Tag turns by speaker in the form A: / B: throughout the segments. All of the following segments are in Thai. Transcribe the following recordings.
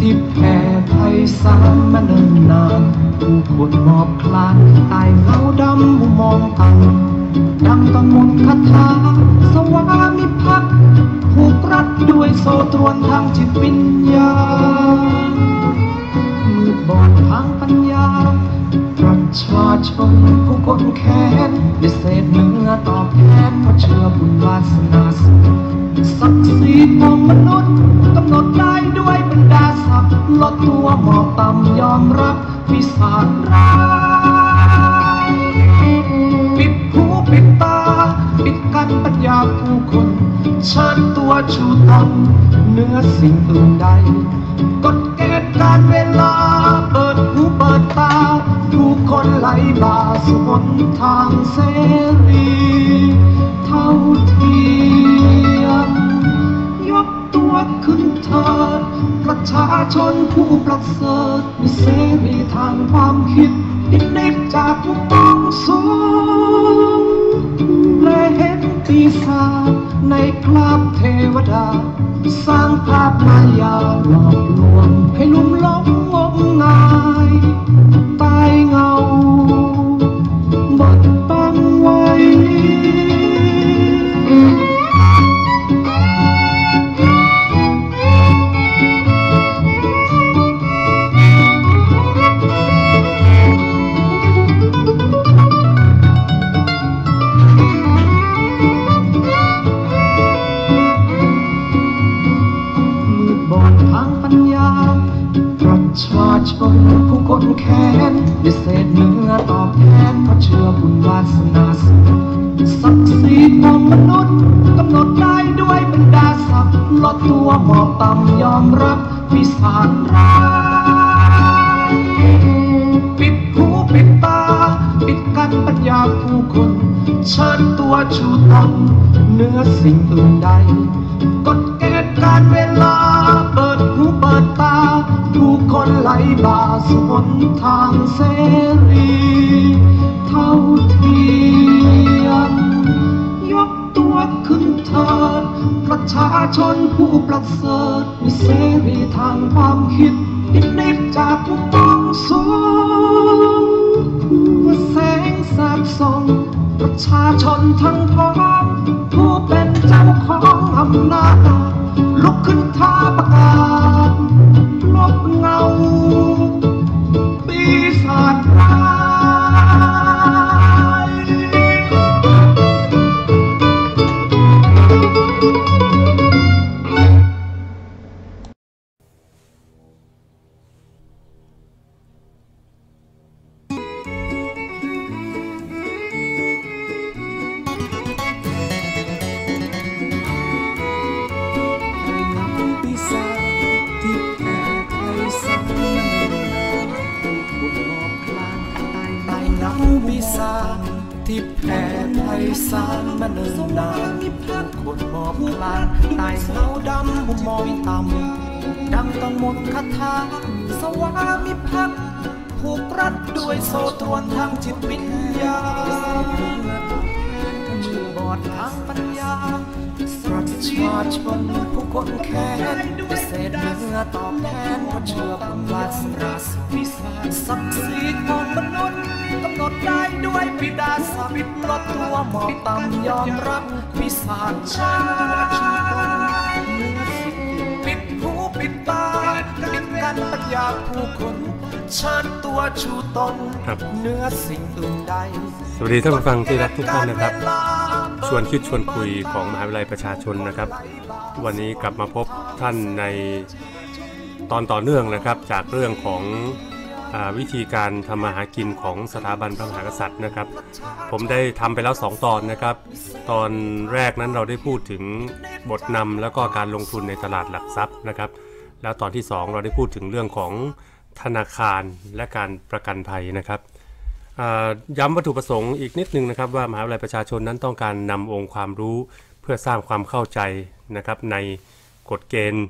A: ที่แผ่ไพศาลมาเนิ่นนานผู้คนมอบคลานตายเงาดำผู้มองต่ำดังต้องมนต์คาถาสวามิภักดิ์ผูกรัดด้วยโซตรวนทางจิตวิญญา ชาชนผู้คนแค้นด้เศษเนื้อตอบแทนเพราะเชื่อบุญวาสนาสูงศักดิ์ศรีของมนุษย์กำหนดได้ด้วยบรรดาศักดิ์ลดตัวหมอบต่ำยอมรับวิสาจร้ายปิดหูปิดตา ปิดกันปัญญาผู้คนเชิญตัวชูตนเนื้อสิ่งอื่นใดกฎเกณฑ์การเวลา นทางเสรีเท่าเทียมยกตัวขึ้นเถิดประชาชนผู้ประเสริฐมีเสรีทางความคิดดินเด็กจากผู้ต้องสูงและเห็นปีศาจในคราบเทวดา สร้างภาพมายาหลอก ผู้คนแค้นด้เศษเนื้อตอบแทนเพราะเชื่อบุญวาสนาศักดิ์ศรีของมนุษย์กำหนดได้ด้วยบรรดาศักดิ์ลดตัวหมอบต่ำยอมรับวิสาจร้ายปิดหูปิดตา ปิดกั้นปัญญาผู้คนเชิญตัวชูตนเนื้อสิ่งอื่นใดกฎเกณฑ์การเวลา คนไหลบ่าสู่หนทางเสรี เท่าเทียมยกตัวขึ้นเถิดประชาชนผู้ประเสริฐมีเสรีทางความคิดดิเด็กจากผู้ต้องสูงเมื่อแสงสาดส่องประชาชนทั้งพ้องผู้เป็นเจ้าของอำนาจลุกขึ้นท้าประกาศ ลบ ปีศาจที่แผ่ไพศาลมาเนิ่นนานคนมอบคลานตายเงาดำผู้มองต่ำดังต้องมนต์คาถาสวามิภักดิ์ผูกรัดด้วยโซ่ตรวนทางจิตวิญญาณมือบอดทางปัญญาประชาชนผู้คนแค้นเศษเนื้อตอบแทนเพราะเชื่อบุญวาสนาสูงศักดิ์ศรีของมนุษย์ กำหนดได้ด้วยบิดาศักดิ์ลดตัวหมอบต่ำยอมรับวิสาจชาปิดหูปิดตาปิดกันปัญญาผู้คนเชิญตัวชูตน
B: ครับ
A: เนื้อสิ่งอื่นใด
B: สวัสดีท่านผู้ฟังที่รักทุกท่านนะครับ ชวนคิดชวนคุยของมหาวิทยาลัยประชาชนนะครับ วันนี้กลับมาพบท่านในตอนต่อเนื่องนะครับจากเรื่องของอา วิธีการทำมาหากินของสถาบันพระมหากษัตริย์นะครับ ผมได้ทำไปแล้ว 2 ตอนนะครับ ตอนแรกนั้นเราได้พูดถึงบทนำแล้วก็การลงทุนในตลาดหลักทรัพย์นะครับ แล้วตอนที่ 2 เราได้พูดถึงเรื่องของธนาคารและการประกันภัยนะครับย้ำวัตถุประสงค์อีกนิดนึงนะครับว่ามหาวิทยาลัยประชาชนนั้นต้องการนำองค์ความรู้เพื่อสร้างความเข้าใจนะครับในกฎเกณฑ์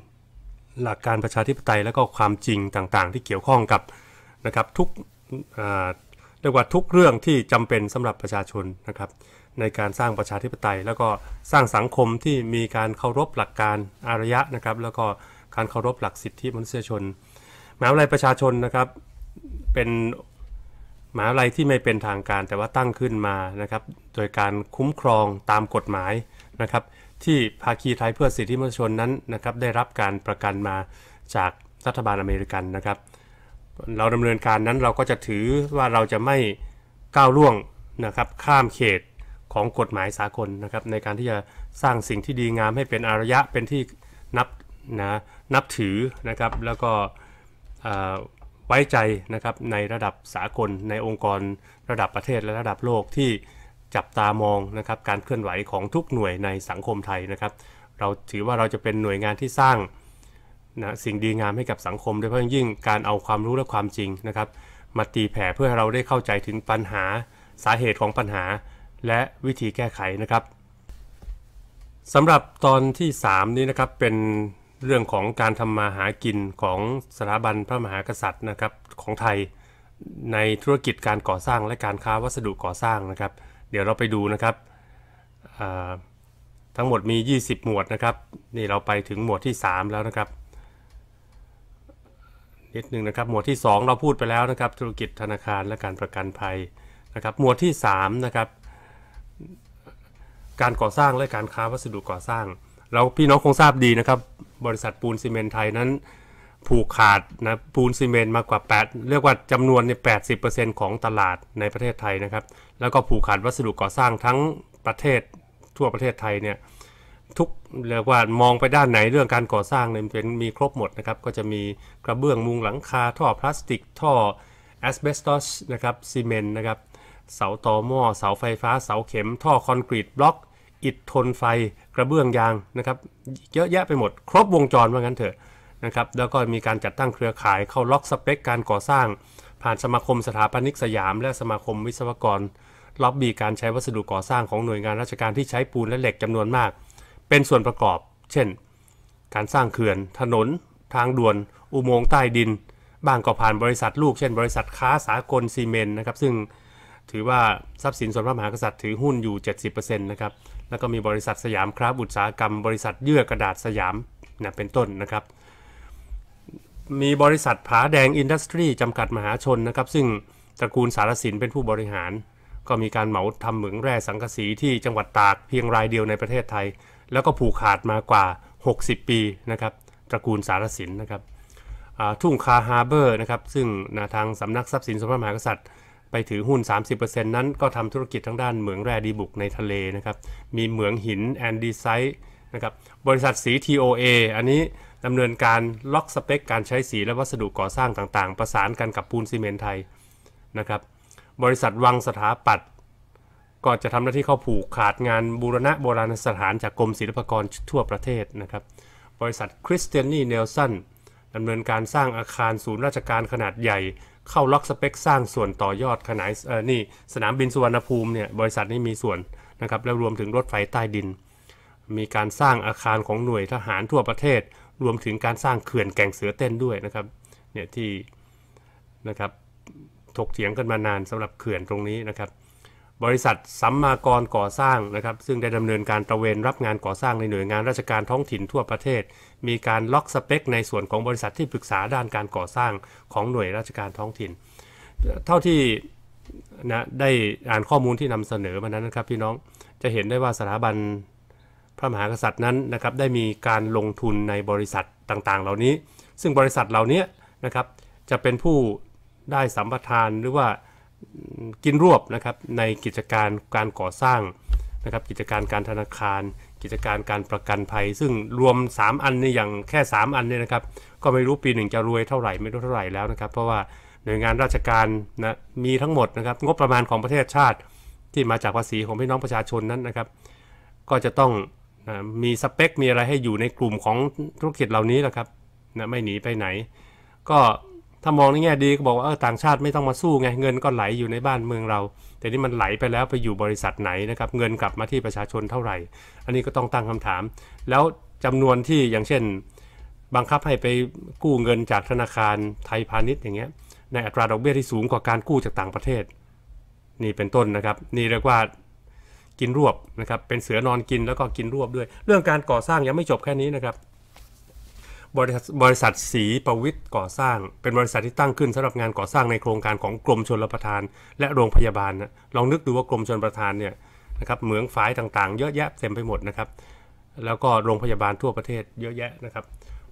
B: หลักการประชาธิปไตยและก็ความจริงต่างๆ ที่เกี่ยวข้องกับ นะครับทุกเรียกว่าทุกเรื่องที่จำเป็นสำหรับประชาชนนะครับในการสร้างประชาธิปไตย แล้วก็สร้างสังคมที่มีการเคารพหลักการอารยะนะครับ แล้วก็การเคารพหลักสิทธิมนุษยชนมหาวิทยาลัยประชาชนนะครับเป็นมหาวิทยาลัยที่ไม่เป็นทางการแต่ว่าตั้งขึ้นมานะครับ โดยการคุ้มครองตามกฎหมายนะครับ ที่ภาคีไทยเพื่อสิทธิมนุษยชนนั้นนะครับ ได้รับการประกันมาจากรัฐบาลอเมริกันนะครับ เราดำเนินการนั้นเราก็จะถือว่าเราจะไม่ก้าวล่วงนะครับข้ามเขตของกฎหมายสากลนะครับในการที่จะสร้างสิ่งที่ดีงามให้เป็นอารยะเป็นที่นับนะนับถือนะครับแล้วก็ไว้ใจนะครับในระดับสากลในองค์กรระดับประเทศและระดับโลกที่จับตามองนะครับการเคลื่อนไหวของทุกหน่วยในสังคมไทยนะครับ เราถือว่าเราจะเป็นหน่วยงานที่สร้าง นะสิ่งดีงามให้กับสังคมโดยเฉพาะยิ่งการเอาความรู้และความจริงนะครับมาตีแผ่เพื่อเราได้เข้าใจถึงปัญหาสาเหตุของปัญหา และวิธีแก้ไขนะครับสำหรับตอนที่ 3 นี้นะครับเป็นเรื่องของการทำมาหากินของสถาบันพระมหากษัตริย์นะครับของไทย ในธุรกิจการก่อสร้างและการค้าวัสดุก่อสร้างนะครับ เดี๋ยวเราไปดูนะครับทั้งหมดมี 20 หมวดนะครับ นี่เราไปถึงหมวดที่ 3 แล้วนะครับ นิดนึงนะครับ หมวดที่ 2 เราพูดไปแล้วนะครับ ธุรกิจธนาคารและการประกันภัยนะครับ หมวดที่3นะครับการก่อสร้างและการค้าวัสดุก่อสร้าง เราพี่น้องคงทราบดีนะครับ บริษัทปูนซีเมนไทยนั้น ผูกขาดนะปูนซีเมนมากกว่า 8 เรียกว่าจำนวนใน 80%ของตลาดในประเทศไทยนะครับ แล้วก็ผูกขาดวัสดุก่อสร้างทั้งประเทศทั่วประเทศไทยเนี่ย ทุกเรียกว่ามองไปด้านไหนเรื่องการก่อสร้างเนี่ยเป็นมีครบหมดนะครับ ก็จะมีกระเบื้องมุงหลังคาท่อพลาสติกท่อแอสเบสตอสนะครับซีเมนต์นะครับเสาตอหม้อเสาไฟฟ้า เสาเข็ม ท่อคอนกรีตบล็อก อิฐทนไฟ กระเบื้องยางนะครับ เยอะแยะไปหมด ครบวงจรว่างั้นเถอะนะครับแล้วก็มีการจัดตั้งเครือข่ายเข้าล็อกสเปคการก่อสร้าง ผ่านสมาคมสถาปนิกสยาม และสมาคมวิศวกรล็อบบี้การใช้วัสดุก่อสร้างของหน่วยงานราชการที่ใช้ปูนและเหล็กจำนวนมาก เป็นส่วนประกอบ เช่น การสร้างเขื่อน ถนน ทางด่วน อุโมงค์ใต้ดิน บางก็ผ่านบริษัทลูก เช่น บริษัทค้าสากลซีเมนต์นะครับ ซึ่งถือว่าทรัพย์สินส่วนพระมหากษัตริย์ถือหุ้นอยู่ 70%นะครับ แล้วก็มีบริษัทสยามคราฟอุตสาหกรรม บริษัทเยื่อกระดาษสยามนะเป็นต้นนะครับ มีบริษัทผาแดงอินดัสทรีจำกัดมหาชนนะครับ ซึ่งตระกูลสารสินเป็นผู้บริหาร ก็มีการเหมาทำเหมืองแร่สังกะสีที่จังหวัดตากเพียงรายเดียวในประเทศไทย แล้วก็ผูกขาดมากว่า 60 ปีนะครับตระกูลสารสินนะครับทุ่งคาฮาร์เบอร์นะครับซึ่งทางสำนักทรัพย์สินส่วนพระมหากษัตริย์ ไปถือหุ้น 30%นั้นก็ทำธุรกิจทั้งด้านเหมืองแร่ดีบุกในทะเลนะครับมีเหมืองหินแอนดีไซต์นะครับบริษัทสี TOA อันนี้ดำเนินการล็อกสเปคการใช้สีและวัสดุก่อสร้างต่างๆ ประสานกันกับปูนซีเมนต์ไทยนะครับบริษัทวังสถาปัตย์ ก็จะทำหน้าที่เข้าผูกขาดงานบูรณะโบราณสถานจากกรมศิลปากรทั่วประเทศนะครับ บริษัทคริสเตียนี่เนลสันดำเนินการสร้างอาคารศูนย์ราชการขนาดใหญ่ เข้าล็อกสเปคสร้างส่วนต่อยอดขนาดเออนี่สนามบินสุวรรณภูมิเนี่ยบริษัทนี้มีส่วนนะครับแล้วรวมถึงรถไฟใต้ดิน มีการสร้างอาคารของหน่วยทหารทั่วประเทศ รวมถึงการสร้างเขื่อนแก่งเสือเต้นด้วยนะครับเนี่ยที่นะครับถกเถียงกันมานานสำหรับเขื่อนตรงนี้นะครับ บริษัทสัมมากรก่อสร้างนะครับ ซึ่งได้ดำเนินการตระเวนรับงานก่อสร้างในหน่วยงานราชการท้องถิ่นทั่วประเทศ มีการล็อกสเปค ในส่วนของบริษัทที่ปรึกษาด้านการก่อสร้างของหน่วยราชการท้องถิ่น เท่าที่นะได้อ่านข้อมูลที่นำเสนอมานั้นนะครับพี่น้องจะเห็นได้ว่าสถาบันพระมหากษัตริย์นั้นนะครับได้มีการลงทุนในบริษัทต่างๆ เหล่านี้ ซึ่งบริษัทเหล่านี้นะครับจะเป็นผู้ได้สัมปทานหรือว่า กินรวบนะครับในกิจการการก่อสร้างนะครับกิจการการธนาคาร กิจการการประกันภัย ซึ่งรวม 3 อันนี่อย่างแค่ 3 อันเนี่ยนะครับก็ไม่รู้ปีหนึ่งจะรวยเท่าไหร่ไม่รู้เท่าไหร่แล้วนะครับ เพราะว่าหน่วยงานราชการนะมีทั้งหมดนะครับงบประมาณของประเทศชาติที่มาจากภาษีของพี่น้องประชาชนนั้นนะครับ ก็จะต้องนะมีสเปค มีอะไรให้อยู่ในกลุ่มของธุรกิจเหล่านี้แหละครับนะไม่หนีไปไหน ก็ ถ้ามองในแง่ดีก็บอกว่าเออต่างชาติไม่ต้องมาสู้ไงเงินก็ไหลอยู่ในบ้านเมืองเรา แต่นี่มันไหลไปแล้วไปอยู่บริษัทไหนนะครับเงินกลับมาที่ประชาชนเท่าไหร่ อันนี้ก็ต้องตั้งคำถาม แล้วจำนวนที่อย่างเช่น บังคับให้ไปกู้เงินจากธนาคารไทยพาณิชย์อย่างเงี้ยในอัตราดอกเบี้ยที่สูงกว่าการกู้จากต่างประเทศ นี่เป็นต้นนะครับ นี่เรียกว่ากินรวบนะครับเป็นเสือนอนกินแล้วก็กินรวบด้วย เรื่องการก่อสร้างยังไม่จบแค่นี้นะครับ บริษัทบริษัทสีประวิทย์ก่อสร้าง เป็นบริษัทที่ตั้งขึ้นสำหรับงานก่อสร้างในโครงการของกรมชลประทาน และโรงพยาบาลนะลองนึกดูว่ากรมชลประทานเนี่ยนะครับเหมืองฝายต่างๆ เยอะแยะเต็มไปหมดนะครับแล้วก็โรงพยาบาลทั่วประเทศเยอะแยะนะครับ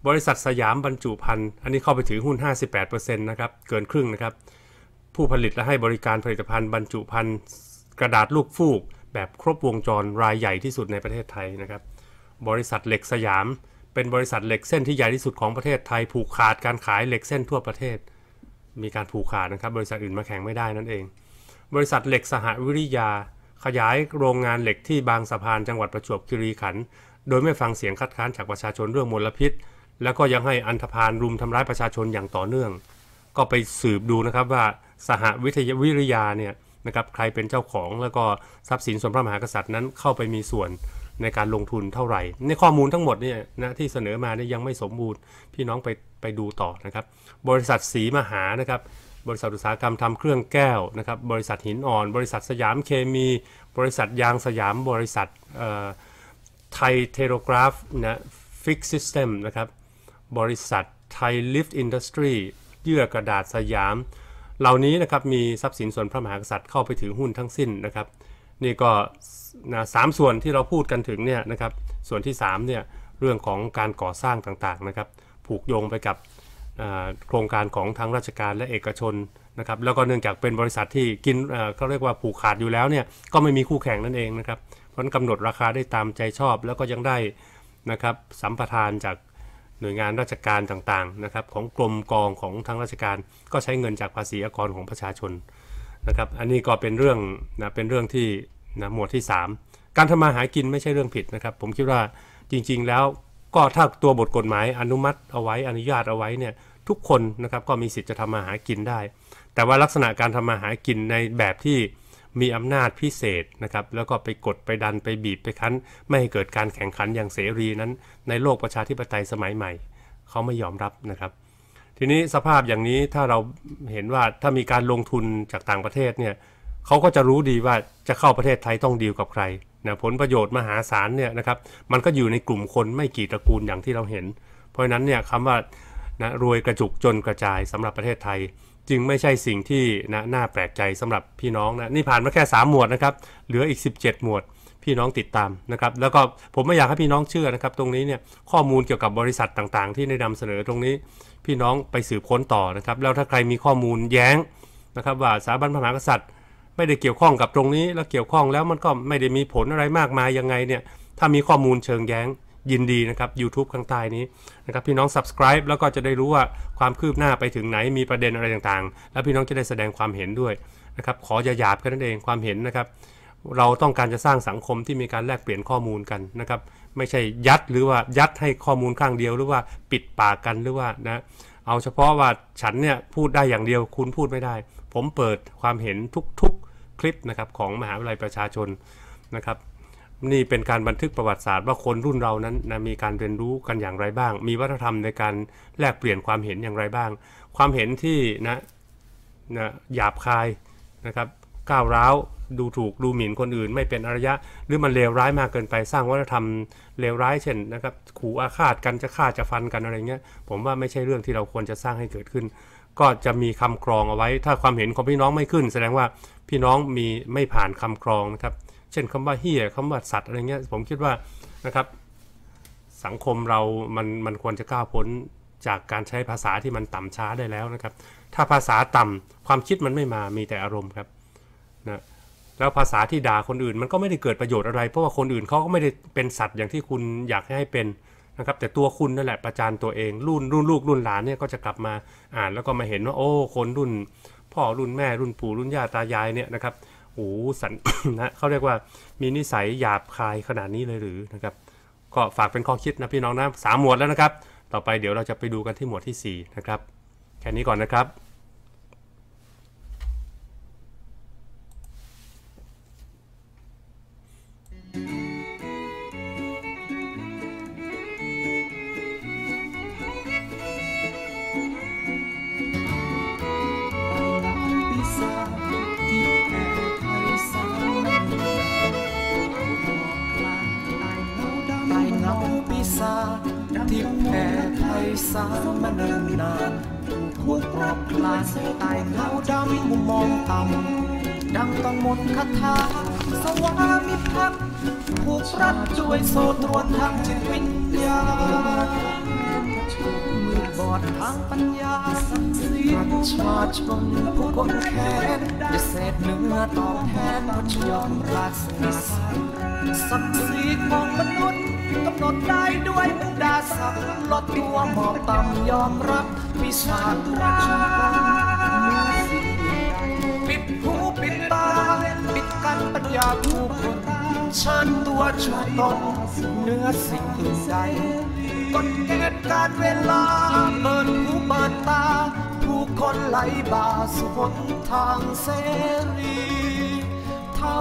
B: บริษัทสยามบรรจุภัณฑ์อันนี้เข้าไปถือหุ้น 58%นะครับเกินครึ่งนะครับผู้ผลิตและให้บริการผลิตภัณฑ์บรรจุภัณฑ์กระดาษลูกฟูก แบบครบวงจรรายใหญ่ที่สุดในประเทศไทยนะครับบริษัทเหล็กสยาม เป็นบริษัทเหล็กเส้นที่ใหญ่ที่สุดของประเทศไทยผูกขาดการขายเหล็กเส้นทั่วประเทศ มีการผูกขาดนะครับ บริษัทอื่นมาแข่งไม่ได้นั่นเอง บริษัทเหล็กสหวิริยา ขยายโรงงานเหล็กที่บางสะพานจังหวัดประจวบคีรีขันธ์โดยไม่ฟังเสียงคัดค้านจากประชาชนเรื่องมลพิษ แล้วก็ยังให้อันธพาลรุมทำร้ายประชาชนอย่างต่อเนื่อง ก็ไปสืบดูนะครับว่าสหวิทยวิริยาเนี่ยนะครับใครเป็นเจ้าของแล้วก็ทรัพย์สินส่วนพระมหากษัตริย์นั้นเข้าไปมีส่วน ในการลงทุนเท่าไหร่ ในข้อมูลทั้งหมดเนี่ยนะที่เสนอมาเนี่ยยังไม่สมบูรณ์ พี่น้องไปไปดูต่อนะครับ บริษัทสีมหานะครับ บริษัทอุตสาหกรรมทำเครื่องแก้วนะครับ บริษัทหินอ่อน บริษัทสยามเคมี บริษัทยางสยาม บริษัทไทยเทโรกราฟนะฟิกซิสเต็มนะครับ บริษัทไทยลิฟต์อินดัสทรีเยื่อกระดาษสยาม เหล่านี้นะครับมีทรัพย์สินส่วนพระมหากษัตริย์เข้าไปถือหุ้นทั้งสิ้นนะครับ นี่ก็นะสามส่วนที่เราพูดกันถึงเนี่ยนะครับส่วนที่3เนี่ยเรื่องของการก่อสร้างต่างๆนะครับผูกโยงไปกับโครงการของทางราชการและเอกชนนะครับแล้วก็เนื่องจากเป็นบริษัทที่กินเขาเรียกว่าผูกขาดอยู่แล้วเนี่ยก็ไม่มีคู่แข่งนั่นเองนะครับเพราะนั้นกำหนดราคาได้ตามใจชอบ แล้วก็ยังได้นะครับสัมปทานจากหน่วยงานราชการต่างๆนะครับของกรมกองของทางราชการก็ใช้เงินจากภาษีอากรของประชาชน นะครับอันนี้ก็เป็นเรื่องนะเป็นเรื่องที่นะหมวดที่ 3 การทำมาหากินไม่ใช่เรื่องผิดนะครับ ผมคิดว่าจริงๆแล้วก็ถ้าตัวบทกฎหมายอนุมัติเอาไว้อนุญาตเอาไว้เนี่ยทุกคนนะครับก็มีสิทธิ์จะทำมาหากินได้ แต่ว่าลักษณะการทำมาหากินในแบบที่มีอำนาจพิเศษนะครับแล้วก็ไปกดไปดันไปบีบไปคั้น ไม่ให้เกิดการแข่งขันอย่างเสรีนั้น ในโลกประชาธิปไตยสมัยใหม่ เขาไม่ยอมรับนะครับ ทีนี้สภาพอย่างนี้ถ้าเราเห็นว่าถ้ามีการลงทุนจากต่างประเทศเนี่ยเขาก็จะรู้ดีว่าจะเข้าประเทศไทยต้องดีลกับใครนะผลประโยชน์มหาศาลเนี่ยนะครับมันก็อยู่ในกลุ่มคนไม่กี่ตระกูลอย่างที่เราเห็น เพราะฉะนั้นเนี่ยคำว่านะรวยกระจุกจนกระจายสำหรับประเทศไทย จึงไม่ใช่สิ่งที่นะน่าแปลกใจสำหรับพี่น้องนะนี่ผ่านมาแค่ 3 หมวดนะครับเหลืออีก 17 หมวด พี่น้องติดตามนะครับ แล้วก็ผมไม่อยากให้พี่น้องเชื่อนะครับ ตรงนี้เนี่ยข้อมูลเกี่ยวกับบริษัทต่างๆ ที่ได้นำเสนอตรงนี้ พี่น้องไปสืบค้นต่อนะครับ แล้วถ้าใครมีข้อมูลแย้งนะครับว่าสถาบันพระมหากษัตริย์ ไม่ได้เกี่ยวข้องกับตรงนี้ แล้วเกี่ยวข้องแล้วมันก็ไม่ได้มีผลอะไรมากมายยังไงเนี่ยถ้ามีข้อมูลเชิงแย้งยินดีนะครับ YouTube ข้างใต้นี้นะครับพี่น้อง subscribe แล้วก็จะได้รู้ว่าความคืบหน้าไปถึงไหนมีประเด็นอะไรต่างๆ แล้วพี่น้องจะได้แสดงความเห็นด้วยนะครับขออย่าหยาบแค่นั้นเองความเห็นนะครับ เราต้องการจะสร้างสังคมที่มีการแลกเปลี่ยนข้อมูลกันนะครับ ไม่ใช่ยัดหรือว่ายัดให้ข้อมูลข้างเดียว หรือว่าปิดปากกันหรือว่านะเอาเฉพาะว่าฉันเนี่ยพูดได้อย่างเดียวคุณพูดไม่ได้ ผมเปิดความเห็นทุกๆคลิปนะครับของมหาวิทยาลัยประชาชนนะครับนี่เป็นการบันทึกประวัติศาสตร์ว่าคนรุ่นเรานั้นนะมีการเรียนรู้กันอย่างไรบ้าง มีวัฒนธรรมในการแลกเปลี่ยนความเห็นอย่างไรบ้าง ความเห็นที่นะนะหยาบคายนะครับ ก้าวร้าวดูถูกดูหมิ่นคนอื่น ไม่เป็นอารยะ หรือมันเลวร้ายมากเกินไปสร้างวัฒนธรรมเลวร้ายเช่นนะครับขู่อาฆาตกันจะฆ่าจะฟันกันอะไรเงี้ยผมว่าไม่ใช่เรื่องที่เราควรจะสร้างให้เกิดขึ้น ก็จะมีคำกรองเอาไว้ ถ้าความเห็นของพี่น้องไม่ขึ้น แสดงว่าพี่น้องมีไม่ผ่านคำกรองนะครับเช่นคำว่าเฮียคำว่าสัตว์อะไรเงี้ยผมคิดว่านะครับสังคมเรามันมันควรจะก้าวพ้นจากการใช้ภาษาที่มันต่ำช้าได้แล้วนะครับ ถ้าภาษาต่ำความคิดมันไม่มามีแต่อารมณ์ครับ นะแล้วภาษาที่ด่าคนอื่นมันก็ไม่ได้เกิดประโยชน์อะไร เพราะว่าคนอื่นเขาก็ไม่ได้เป็นสัตว์อย่างที่คุณอยากให้เป็นนะครับแต่ตัวคุณนั่นแหละประจานตัวเองรุ่นรุ่นลูกรุ่นหลานเนี่ยก็จะกลับมาอ่านแล้วก็มาเห็นว่าโอ้คนรุ่น พ่อรุ่นแม่รุ่นปู่รุ่นย่าตายายเนี่ยนะครับโอ้สันนะเขาเรียกว่ามีนิสัยหยาบคายขนาดนี้เลยหรือนะครับก็ฝากเป็นข้อคิดนะพี่น้องนะสามหมวดแล้วนะครับ ต่อไปเดี๋ยวเราจะไปดูกันที่หมวดที่4นะครับแค่นี้ก่อนนะครับ
A: ถูกรอบคลานใต้เงาดำมุมมองต่ำดังต้องหมดคาถาสวามิภักดิ์ผูกรัดด้วยโซตรวนทางจิตวิญญาณมือบอดทางปัญญาสักสีระชาชนผู้คนแค้นจะเศษเนื้อตอบแทนก็จะยอมราสนาศักดิ์ศรีของมนุษย์ กำหนดได้ด้วยมุดาศักดิ์ลดตัวหมอบต่ำยอมรับวิชาราปิดหูปิดตา ปิดกันปัญญาผู้คนเชิญตัวชูตนเนื้อสิ่งอื่นใดกฎเกณฑ์การเวลาเปิดหูเปิดตา ผู้คนไหลบ่าสู่หนทางเสรี เท่า